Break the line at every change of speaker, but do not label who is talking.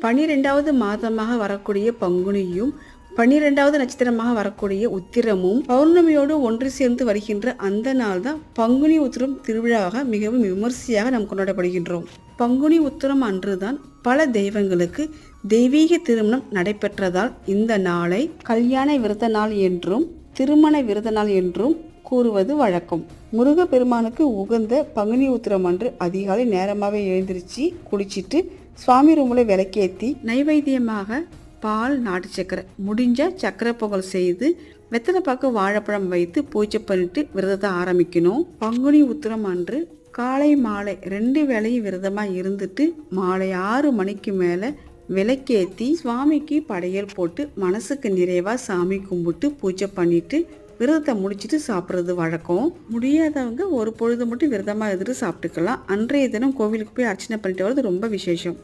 பனிரெண்டாவது மாதமாக வரக்கூடிய பங்குனியும் பன்னிரெண்டாவது நட்சத்திரமாக வரக்கூடிய உத்திரமும் பௌர்ணமியோடு ஒன்று சேர்ந்து வருகின்ற அந்த நாள் தான் பங்குனி உத்திரம் திருவிழாவாக மிகவும் விமர்சையாக நாம் கொண்டாடப்படுகின்றோம். பங்குனி உத்திரம் அன்றுதான் பல தெய்வங்களுக்கு தெய்வீக திருமணம் நடைபெற்றதால் இந்த நாளை கல்யாண விரத நாள் என்றும் திருமண விரத நாள் என்றும் கூறுவது வழக்கம். முருகப்பெருமானுக்கு உகந்த பங்குனி உத்திரம் அன்று அதிகாலை நேரமாகவே எழுந்திருச்சு குளிச்சிட்டு சுவாமி ரூமில் விளக்கேற்றி நைவேத்தியமாக பால் நாட்டு சக்கரை முடிஞ்ச சக்கரை பொங்கல் செய்து வெத்தலை பாக்கு வாழைப்பழம் வைத்து பூஜை பண்ணிட்டு விரதத்தை ஆரம்பிக்கணும். பங்குனி உத்திரம் அன்று காலை மாலை ரெண்டு வேளையும் விரதமாக இருந்துட்டு மாலை ஆறு மணிக்கு மேலே விளக்கேற்றி சுவாமிக்கு படையல் போட்டு மனசுக்கு நிறைவாக சாமி கும்பிட்டு பூஜை பண்ணிட்டு விரதத்தை முடிச்சிட்டு சாப்பிட்றது வழக்கம். முடியாதவங்க ஒரு பொழுது மட்டும் விரதமாக இருந்துட்டு சாப்பிட்டுக்கலாம். அன்றைய தினம் கோவிலுக்கு போய் அர்ச்சனை பண்ணிட்டு வர்றது ரொம்ப விசேஷம்.